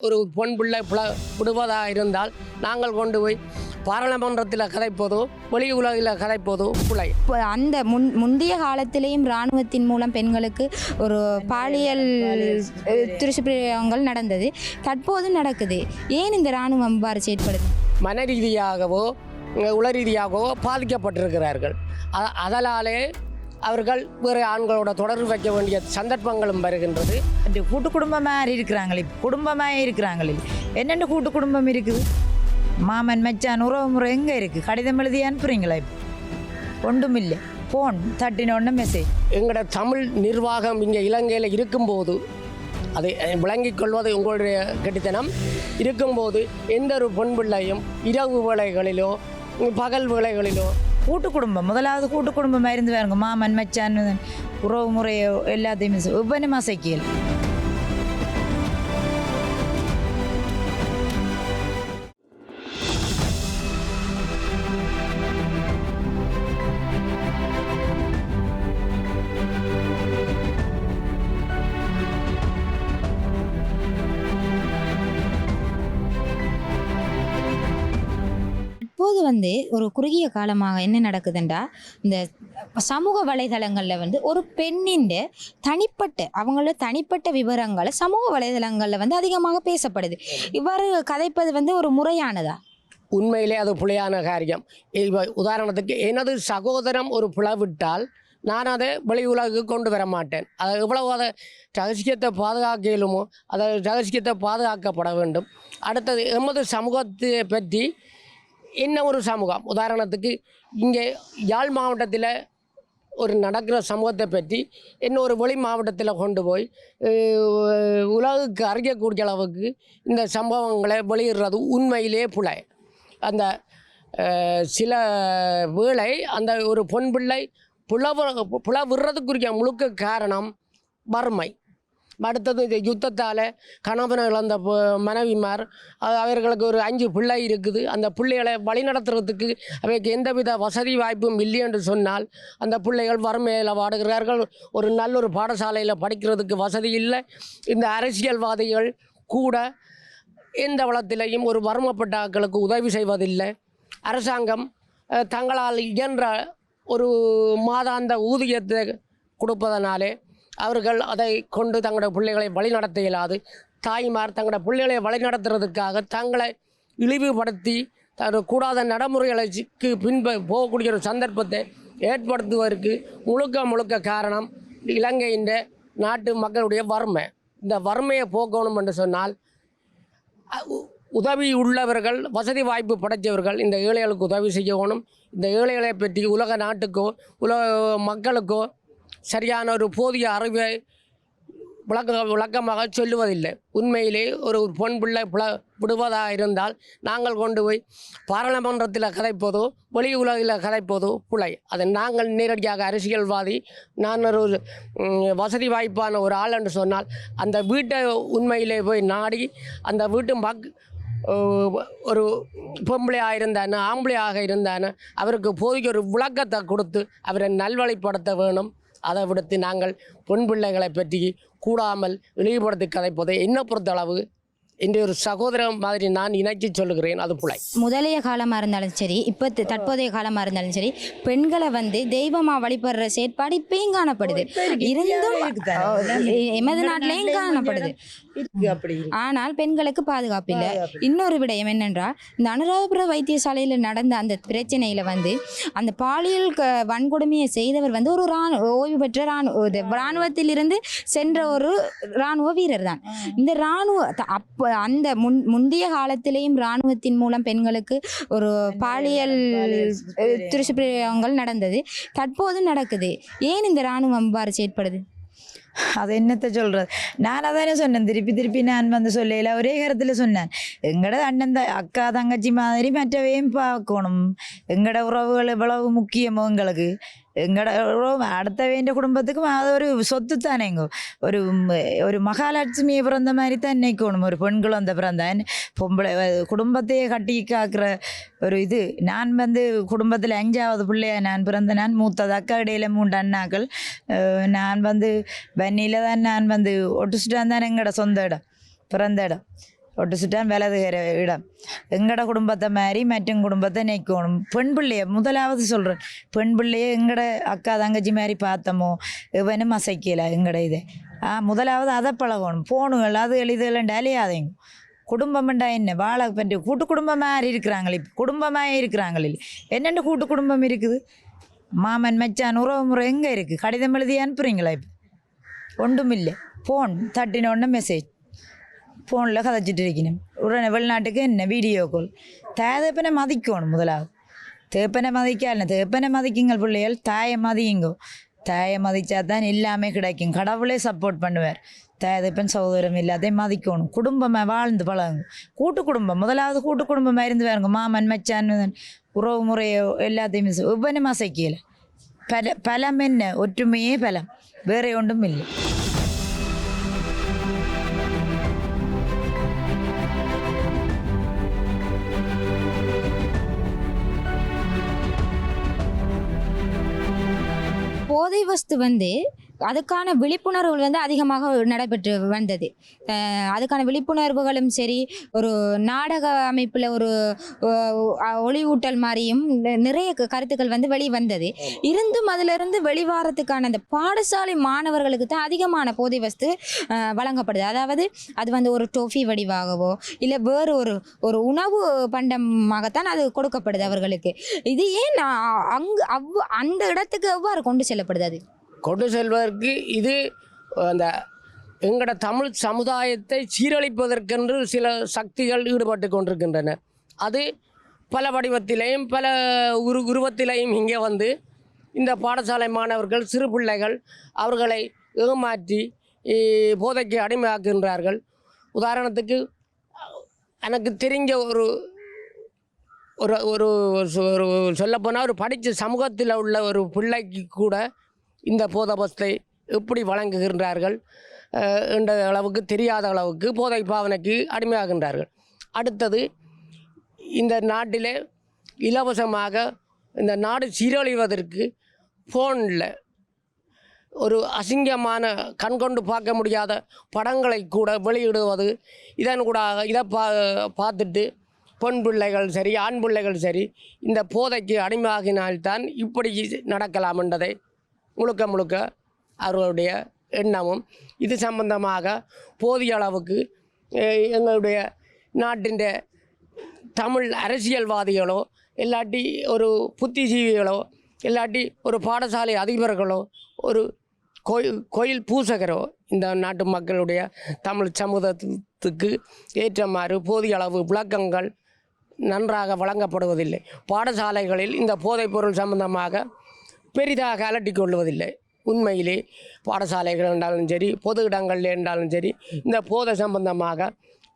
ஒரு பொன் பிள்ளை புல விடுவதாக இருந்தால் நாங்கள் கொண்டு போய் பாராளுமன்றத்தில் கதைப்பதோ வெளி உலகில் கதைப்பதோ பிழை இப்போ அந்த முன் முந்தைய காலத்திலேயும் இராணுவத்தின் மூலம் பெண்களுக்கு ஒரு பாலியல் அஹ், துஷ்பிரயோகங்கள் நடந்தது. தற்போதும் நடக்குது. ஏன் இந்த இராணுவம் இவ்வாறு செயற்படுது? மன ரீதியாகவோ உள ரீதியாகவோ பாதிக்கப்பட்டிருக்கிறார்கள் அதனாலே அவர்கள் வேறு ஆண்களோட தொடர்பு வைக்க வேண்டிய சந்தர்ப்பங்களும் வருகின்றது. இந்த கூட்டு குடும்பம் மாதிரி இருக்கிறாங்களே குடும்பமாக இருக்கிறாங்களே என்னென்ன கூட்டு குடும்பம் இருக்குது? மாமன் மச்சான் உறவு முறை எங்கே இருக்குது கடிதம் எழுதி அனுப்புறீங்களா இப்போ? ஒன்றும் இல்லை ஃபோன் தட்டினோடனே மெசேஜ் எங்களோட தமிழ் நிர்வாகம் இங்கே இலங்கையில் இருக்கும்போது அதை விளங்கிக் கொள்வது உங்களுடைய கெட்டித்தனம். இருக்கும்போது எந்த ஒரு பொன் பிள்ளையும் இரவு வேளைகளிலோ உம், பகல் வேளைகளிலோ கூட்டு குடும்பம் முதலாவது கூட்டு குடும்பமாக இருந்து வேறுங்க மாமன் மச்சான் உறவு முறையோ எல்லாத்தையுமே ஒவ்வொரு மாசைக்கியல் இப்போது வந்து ஒரு குறுகிய காலமாக என்ன நடக்குதுண்டா? இந்த சமூக வலைதளங்களில் வந்து ஒரு பெண்ணின் தனிப்பட்ட அவங்களோட தனிப்பட்ட விவரங்களை சமூக வலைதளங்களில் வந்து அதிகமாக பேசப்படுது. இவ்வாறு கதைப்பது வந்து ஒரு முறையானதா? உண்மையிலே அது பிழையான காரியம். இப்ப உதாரணத்துக்கு எனது சகோதரம் ஒரு பிளவிட்டால் நான் அதை வெளி உலகுக்கு கொண்டு வர மாட்டேன். அதை எவ்வளவு அதை ரகசியத்தை பாதுகாக்க இயலுமோ அதை ரகசியத்தை பாதுகாக்கப்பட வேண்டும். அடுத்தது எமது சமூகத்தை பற்றி என்ன ஒரு சமூகம்? உதாரணத்துக்கு இங்கே யாழ் மாவட்டத்தில் ஒரு நடக்கிற சமூகத்தை பற்றி இன்னும் ஒரு வெளி மாவட்டத்தில் கொண்டு போய் உலகுக்கு அறியக்கூடிய அளவுக்கு இந்த சம்பவங்களை வெளியிடுறது உண்மையிலே புலை. அந்த சில வேளை அந்த ஒரு பொன் பிள்ளை புலவ புலவிடுறதுக்குரிய முழுக்க காரணம் வறுமை. அடுத்தது இது யுத்தத்தால் கணவனை இழந்த மனைவிமார் அவர்களுக்கு ஒரு அஞ்சு பிள்ளை இருக்குது. அந்த பிள்ளைகளை வழிநடத்துறதுக்கு அவைக்கு எந்தவித வசதி வாய்ப்பும் இல்லை என்று சொன்னால் அந்த பிள்ளைகள் வறுமையில் வாடுகிறார்கள். ஒரு நல்ல ஒரு பாடசாலையில் படிக்கிறதுக்கு வசதி இல்லை. இந்த அரசியல்வாதிகள் கூட எந்த வளத்திலையும் ஒரு வறுமைப்பட்ட உதவி செய்வதில்லை. அரசாங்கம் தங்களால் இயன்ற ஒரு மாதாந்த ஊதியத்தை கொடுப்பதனாலே அவர்கள் அதை கொண்டு தங்களுடைய பிள்ளைகளை வழிநடத்த இயலாது. தாய்மார் தங்களுடைய பிள்ளைகளை வழிநடத்துறதுக்காக தங்களை இழிவுபடுத்தி தனது கூடாத நடைமுறைகளுக்கு பின்ப போகக்கூடிய ஒரு சந்தர்ப்பத்தை ஏற்படுத்துவதற்கு முழுக்க முழுக்க காரணம் இலங்கையின் நாட்டு மக்களுடைய வறுமை. இந்த வறுமையை போக்கணும் என்று சொன்னால் உதவி உள்ளவர்கள் வசதி வாய்ப்பு படைத்தவர்கள் இந்த ஏழைகளுக்கு உதவி செய்யணும். இந்த ஏழைகளை பற்றி உலக நாட்டுக்கோ உலக மக்களுக்கோ சரியான ஒரு போதிய அறிவை விளக்க விளக்கமாக சொல்லுவதில்லை. உண்மையிலே ஒரு பொன் பிள்ளை புல விடுவதாக இருந்தால் நாங்கள் கொண்டு போய் பாராளுமன்றத்தில் கதைப்போதோ வெளி உலகில் கதைப்போதோ பிழை அதை நாங்கள் நேரடியாக அரசியல்வாதி நான் ஒரு வசதி வாய்ப்பான ஒரு ஆள் என்று சொன்னால் அந்த வீட்டை உண்மையிலே போய் நாடி அந்த வீட்டு மக் ஒரு பொம்பளையாக இருந்தானே ஆம்பளையாக இருந்தானே அவருக்கு போதிய ஒரு விளக்கத்தை கொடுத்து அவரை நல்வழிப்படுத்த வேணும். அதை விடுத்து நாங்கள் பொன் பிள்ளைகளை பற்றி கூடாமல் இழிவுபடுத்தி கதைப்பதை என்ன பொறுத்தளவு இன்றைய ஒரு சகோதரன் மாதிரி நான் இணைச்சி சொல்லுகிறேன். அது புலை. முதலைய காலமாக இருந்தாலும் சரி இப்போ தற்போதைய காலமாக இருந்தாலும் சரி பெண்களை வந்து தெய்வமாக வழிபடுற செயற்பாடு இப்பயும் காணப்படுது. இருந்தும் எமது நாட்டிலையும் காணப்படுது. ஆனால் பெண்களுக்கு பாதுகாப்பு இல்லை இன்னொரு விடயம் என்னென்றால் இந்த அனுராதபுர வைத்தியசாலையில் நடந்த அந்த பிரச்சனையில் வந்து அந்த பாலியல் வன்கொடுமையை செய்தவர் வந்து ஒரு ராணுவ ஓய்வு பெற்ற ராணுவ இராணுவத்திலிருந்து சென்ற ஒரு இராணுவ வீரர் தான் இந்த இராணுவ அப்ப அந்த முன் முந்தைய காலத்திலேயும் இராணுவத்தின் மூலம் பெண்களுக்கு ஒரு பாலியல் அஹ், துஷ்பிரயோகங்கள் நடந்தது. தற்போதும் நடக்குது. ஏன் இந்த இராணுவம் இவ்வாறு செயற்படுது? அது என்னத்தை சொல்கிறது நான் அதானே சொன்னேன். திருப்பி திருப்பி நான் வந்து சொல்லல ஒரே கருத்தில் சொன்னேன். எங்களோட அண்ணன் த அக்கா தங்கச்சி மாதிரி மற்றவையும் பார்க்கணும். எங்களோட உறவுகள் எவ்வளவு முக்கியமோ எங்களுக்கு. எங்களோட உறவு அடுத்தவேண்ட குடும்பத்துக்கும் அது ஒரு சொத்து தானேங்க ஒரு ஒரு மகாலட்சுமியை பிறந்த மாதிரி தான் நினைக்கணும் ஒரு பெண் குழந்தை பிறந்தேன் பொம்பளை குடும்பத்தையே கட்டி காக்கிற ஒரு இது நான் வந்து குடும்பத்தில் அஞ்சாவது பிள்ளையா நான் பிறந்த நான் மூத்தது அக்கா இடையில மூன்று அண்ணாக்கள் நான் வந்து வன்னியில் தான் நான் வந்து ஒட்டுச்சுட்டான் தான் எங்களோட சொந்த இடம் பிறந்த இடம் ஒட்டு சுட்டான் வலதுகர இடம். எங்கட குடும்பத்தை மாதிரி மற்றும் குடும்பத்தை நிற்கணும் பெண் பிள்ளைய முதலாவது சொல்கிறேன் பெண் பிள்ளைய எங்கட அக்கா தங்கச்சி மாதிரி பார்த்தமோ இவனும் அசைக்கல எங்கட இதை. ஆ முதலாவது அதை பழகணும். போகணும் அது எளிதில் அலையாதீங்க குடும்பம்ண்டா என்ன? வாழை பற்றி கூட்டு குடும்பமாக இருக்கிறாங்களே இப்போ குடும்பமாக இருக்கிறாங்களே என்னென்ன கூட்டு குடும்பம் இருக்குது? மாமன் மச்சான் உறவு முறை எங்கே இருக்குது கடிதம் எழுதி அனுப்புறீங்களா இப்போ? ஒன்றும் இல்லை ஃபோன் தட்டின ஒன்று மெசேஜ் ஃபோனில் கதைச்சிட்டு இருக்கணும் உடனே வெளிநாட்டுக்கு என்ன வீடியோ கால் தேதப்பனை மதிக்கணும் முதலாவது தேப்பனை மதிக்கால தேப்பனை மதிக்குங்க பிள்ளைகள் தாயை மதியுங்கோ தாயை மதித்தா தான் எல்லாமே கிடைக்கும் கடவுளே சப்போர்ட் பண்ணுவார் தேதப்பன் சகோதரம் இல்லாதே மதிக்கணும் குடும்பமாக வாழ்ந்து பழகுங்க கூட்டு குடும்பம் முதலாவது கூட்டு குடும்பமாக இருந்து பாருங்க மாமன் மச்சான் உறவு முறையோ எல்லாத்தையும் ஒவ்வொன்றும் அசைக்கல பல பலம் என்ன ஒற்றுமையே பலம் வேற ஒன்றும் இல்லை போதை வஸ்து வந்து அதுக்கான விழிப்புணர்வுகள் வந்து அதிகமாக நடைபெற்று வந்தது. அதுக்கான விழிப்புணர்வுகளும் சரி ஒரு நாடக அமைப்பில் ஒரு ஒளிவூட்டல் மாதிரியும் நிறைய கருத்துக்கள் வந்து வெளிவந்தது இருந்தும் அதிலிருந்து வெளிவாரத்துக்கான அந்த பாடசாலை மாணவர்களுக்கு தான் அதிகமான போதை வஸ்து வழங்கப்படுது. அதாவது அது வந்து ஒரு டோஃபி வடிவாகவோ இல்லை வேறு ஒரு ஒரு உணவு பண்டமாகத்தான் அது கொடுக்கப்படுது அவர்களுக்கு. இது ஏன் அங்கு அவ் அந்த இடத்துக்கு எவ்வாறு கொண்டு செல்லப்படுது அது? கொண்டு செல்வதற்கு இது அந்த எங்களோட தமிழ் சமுதாயத்தை சீரழிப்பதற்கென்று சில சக்திகள் ஈடுபட்டு கொண்டிருக்கின்றன. அது பல வடிவத்திலையும் பல உரு உருவத்திலையும் இங்கே வந்து இந்த பாடசாலை மாணவர்கள் சிறு பிள்ளைகள் அவர்களை ஏமாற்றி போதைக்கு அடிமையாக்குகின்றார்கள். உதாரணத்துக்கு எனக்கு தெரிஞ்ச ஒரு ஒரு ஒரு ஒரு சொல்லப்போனால் ஒரு படித்த சமூகத்தில் உள்ள ஒரு பிள்ளைக்கு கூட இந்த போதபஸ்தை எப்படி வழங்குகின்றார்கள்? என்ற அளவுக்கு தெரியாத அளவுக்கு போதை பாவனைக்கு அடிமையாகின்றார்கள். அடுத்தது இந்த நாட்டிலே இலவசமாக இந்த நாடு சீரழிவதற்கு ஃபோனில் ஒரு அசிங்கமான கண்கொண்டு பார்க்க முடியாத படங்களை கூட வெளியிடுவது இதன் கூட இதை பா பார்த்துட்டு பெண் பிள்ளைகள் சரி ஆண் பிள்ளைகள் சரி இந்த போதைக்கு அடிமையாகினால்தான் இப்படி நடக்கலாம் என்றதை முழுக்க முழுக்க அவர்களுடைய எண்ணமும் இது சம்பந்தமாக போதிய அளவுக்கு எங்களுடைய நாட்டின் தமிழ் அரசியல்வாதிகளோ இல்லாட்டி ஒரு புத்திஜீவிகளோ இல்லாட்டி ஒரு பாடசாலை அதிபர்களோ ஒரு கோயில் கோயில் பூசகரோ இந்த நாட்டு மக்களுடைய தமிழ் சமூகத்துக்கு ஏற்றமாறு போதிய அளவு விளக்கங்கள் நன்றாக வழங்கப்படுவதில்லை. பாடசாலைகளில் இந்த போதைப்பொருள் சம்பந்தமாக பெரிதாக அலட்டி கொள்வதில்லை உண்மையிலே பாடசாலைகள் என்றாலும் சரி பொது இடங்களில் என்றாலும் சரி இந்த போதை சம்பந்தமாக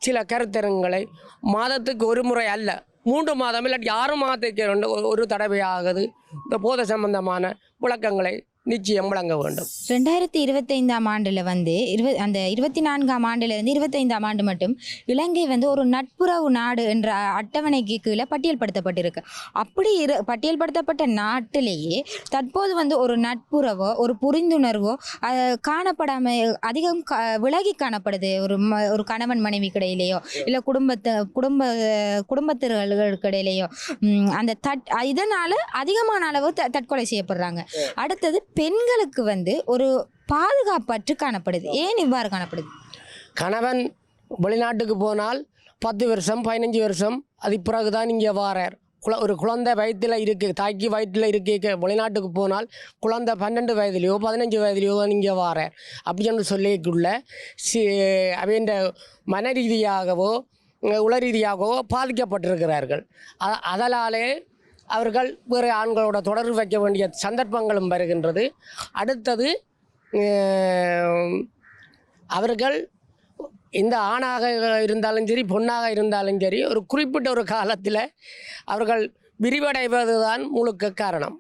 சில கருத்தரங்களை மாதத்துக்கு ஒரு முறை அல்ல மூன்று மாதம் இல்லாட்டி ஆறு மாதத்துக்கு ஒரு- ஒரு தடவையாகுது இந்த போதை சம்பந்தமான விளக்கங்களை நிச்சயம் வழங்க வேண்டும். ரெண்டாயிரத்தி இருபத்தைந்தாம் ஆண்டில் வந்து இருவ அந்த இருபத்தி நான்காம் ஆண்டிலிருந்து இருபத்தைந்தாம் ஆண்டு மட்டும் இலங்கை வந்து ஒரு நட்புறவு நாடு என்ற அட்டவணைக்கு கீழே பட்டியல்படுத்தப்பட்டிருக்கு. அப்படி இரு பட்டியல்படுத்தப்பட்ட நாட்டிலேயே தற்போது வந்து ஒரு நட்புறவோ ஒரு புரிந்துணர்வோ காணப்படாம அதிகம் விலகி காணப்படுது. ஒரு ம ஒரு கணவன் மனைவிக்கு இடையிலேயோ இல்லை குடும்பத்தை குடும்ப குடும்பத்தினர்களுக்கு இடையிலேயோ அந்த தட் இதனால் அதிகமான அளவு தற்கொலை செய்யப்படுறாங்க. அடுத்தது பெண்களுக்கு வந்து ஒரு பாதுகாப்பற்று காணப்படுது. ஏன் இவ்வாறு காணப்படுது? கணவன் வெளிநாட்டுக்கு போனால் பத்து வருஷம் பதினஞ்சு வருஷம் அது பிறகுதான் இங்கே வாரார். குல ஒரு குழந்தை வயிற்றில் இருக்கு தாய்க்கு வயிற்றில் இருக்க வெளிநாட்டுக்கு போனால் குழந்தை பன்னெண்டு வயதுலையோ பதினஞ்சு வயதுலையோ தான் இங்கே வாரார். அப்படின்னு சொல்லிக்குள்ள சி அவன்ற மன ரீதியாகவோ உள ரீதியாகவோ பாதிக்கப்பட்டிருக்கிறார்கள். அ- அதனாலே அவர்கள் வேறு ஆண்களோட தொடர்பு வைக்க வேண்டிய சந்தர்ப்பங்களும் வருகின்றது. அடுத்தது அவர்கள் இந்த ஆணாக இருந்தாலும் சரி பொண்ணாக இருந்தாலும் சரி ஒரு குறிப்பிட்ட ஒரு காலத்தில் அவர்கள் விரிவடைவது தான் முழுக்க காரணம்.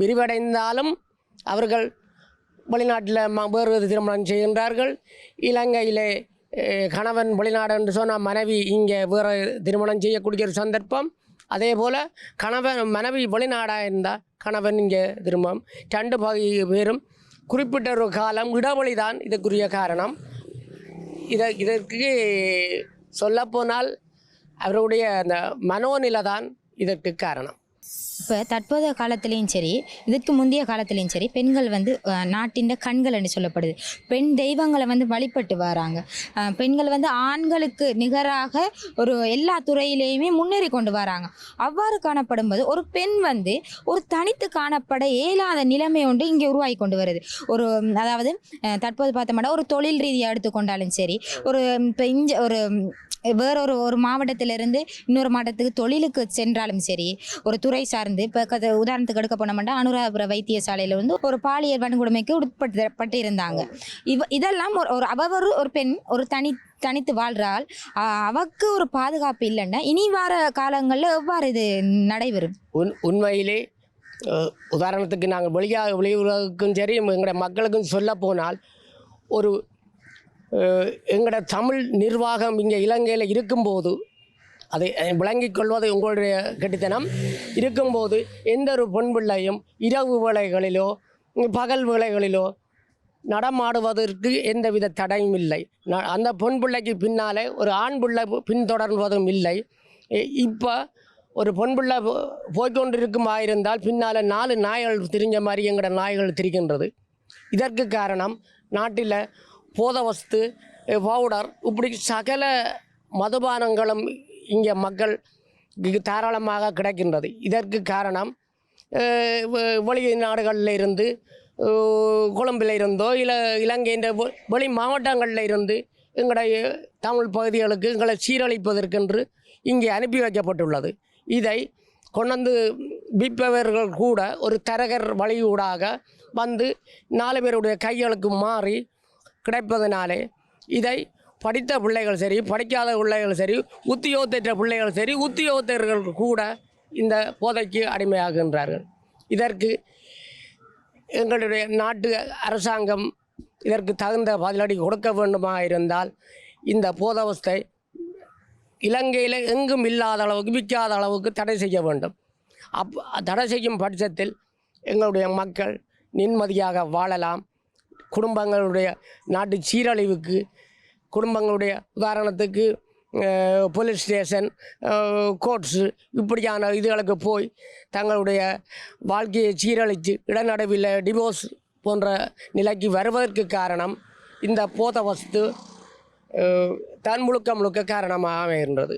விரிவடைந்தாலும் அவர்கள் வெளிநாட்டில் ம வேறு திருமணம் செய்கின்றார்கள். இலங்கையிலே கணவன் வெளிநாடு என்று சொன்னால் மனைவி இங்கே வேறு திருமணம் செய்யக்கூடிய ஒரு சந்தர்ப்பம். அதே போல் கணவன் மனைவி வெளிநாடாக இருந்தால் கணவன் இங்கே திரும்பம் ரெண்டு பகுதி பேரும் குறிப்பிட்ட ஒரு காலம் இடைவெளி தான் இதுக்குரிய காரணம். இதை இதற்கு சொல்லப்போனால் அவருடைய அந்த மனோநிலை தான் இதற்கு காரணம். இப்போ தற்போதைய காலத்துலேயும் சரி இதுக்கு முந்தைய காலத்துலேயும் சரி பெண்கள் வந்து நாட்டின் கண்கள் என்று சொல்லப்படுது. பெண் தெய்வங்களை வந்து வழிபட்டு வராங்க. பெண்கள் வந்து ஆண்களுக்கு நிகராக ஒரு எல்லா துறையிலேயுமே முன்னேறி கொண்டு வராங்க. அவ்வாறு காணப்படும் போது ஒரு பெண் வந்து ஒரு தனித்து காணப்பட இயலாத நிலைமை ஒன்று இங்கே உருவாகி கொண்டு வருது. ஒரு அதாவது தற்போது பார்த்தோம்னா ஒரு தொழில் ரீதியாக எடுத்துக்கொண்டாலும் சரி ஒரு இப்போ இஞ்ச ஒரு வேற வேறொரு ஒரு மாவட்டத்திலிருந்து இன்னொரு மாவட்டத்துக்கு தொழிலுக்கு சென்றாலும் சரி ஒரு துறை சார்ந்து இப்போ கத உதாரணத்துக்கு எடுக்க போனோம்னா அனுராதபுர வைத்தியசாலையில் வந்து ஒரு பாலியல் வன்கொடுமைக்கு உட்பட்டு இருந்தாங்க இவ இதெல்லாம் ஒரு ஒரு அவ ஒரு பெண் ஒரு தனி தனித்து வாழ்றாள். அவக்கு ஒரு பாதுகாப்பு இல்லைன்னா இனி வார காலங்களில் எவ்வாறு இது நடைபெறும்? உன் உண்மையிலே உதாரணத்துக்கு நாங்கள் வெளியாக வெளியுலகுக்கும் சரி எங்களோட மக்களுக்கும் சொல்ல போனால் ஒரு எங்களோட தமிழ் நிர்வாகம் இங்கே இலங்கையில் இருக்கும்போது அதை விளங்கிக் கொள்வது உங்களுடைய கெட்டித்தனம். இருக்கும்போது எந்த ஒரு பெண் பிள்ளையும் இரவு வேளைகளிலோ பகல் வேளைகளிலோ நடமாடுவதற்கு எந்தவித தடையும் இல்லை. ந- அந்த பொன் பிள்ளைக்கு பின்னாலே ஒரு ஆண் பிள்ளை பின்தொடர்வதும் இல்லை. இப்போ ஒரு பொன் பிள்ளை போய்கொண்டிருக்கும் ஆயிருந்தால் பின்னால் நாலு நாய்கள் திரிஞ்ச மாதிரி எங்களோட நாய்கள் திரிகின்றது. இதற்கு காரணம் நாட்டில் போதவஸ்து வஸ்து பவுடர் இப்படி சகல மதுபானங்களும் இங்கே மக்கள் தாராளமாக கிடைக்கின்றது. இதற்கு காரணம் வெளி நாடுகளில் இருந்து கொழும்பில் இருந்தோ இல்லை இலங்கையின் வெளி மாவட்டங்களில் இருந்து எங்களுடைய தமிழ் பகுதிகளுக்கு எங்களை சீரழிப்பதற்கென்று இங்கே அனுப்பி வைக்கப்பட்டுள்ளது. இதை கொண்டு விற்பவர்கள் கூட ஒரு தரகர் வழியூடாக வந்து நாலு பேருடைய கைகளுக்கு மாறி கிடைப்பதனாலே இதை படித்த பிள்ளைகள் சரி படிக்காத பிள்ளைகள் சரி உத்தியோகத்தற்ற பிள்ளைகள் சரி உத்தியோகத்தர்கள் கூட இந்த போதைக்கு அடிமையாகின்றார்கள். இதற்கு எங்களுடைய நாட்டு அரசாங்கம் இதற்கு தகுந்த பதிலடி கொடுக்க வேண்டுமா இருந்தால் இந்த போதவஸ்தை இலங்கையில் எங்கும் இல்லாத அளவுக்கு விற்காத அளவுக்கு தடை செய்ய வேண்டும். அப் தடை செய்யும் பட்சத்தில் எங்களுடைய மக்கள் நிம்மதியாக வாழலாம். குடும்பங்களுடைய நாட்டு சீரழிவுக்கு குடும்பங்களுடைய உதாரணத்துக்கு போலீஸ் ஸ்டேஷன் கோர்ட்ஸு இப்படியான இதுகளுக்கு போய் தங்களுடைய வாழ்க்கையை சீரழித்து இடநடுவில் டிவோர்ஸ் போன்ற நிலைக்கு வருவதற்கு காரணம் இந்த போத வஸ்து தன் தான் முழுக்க முழுக்க காரணமாக இருந்தது.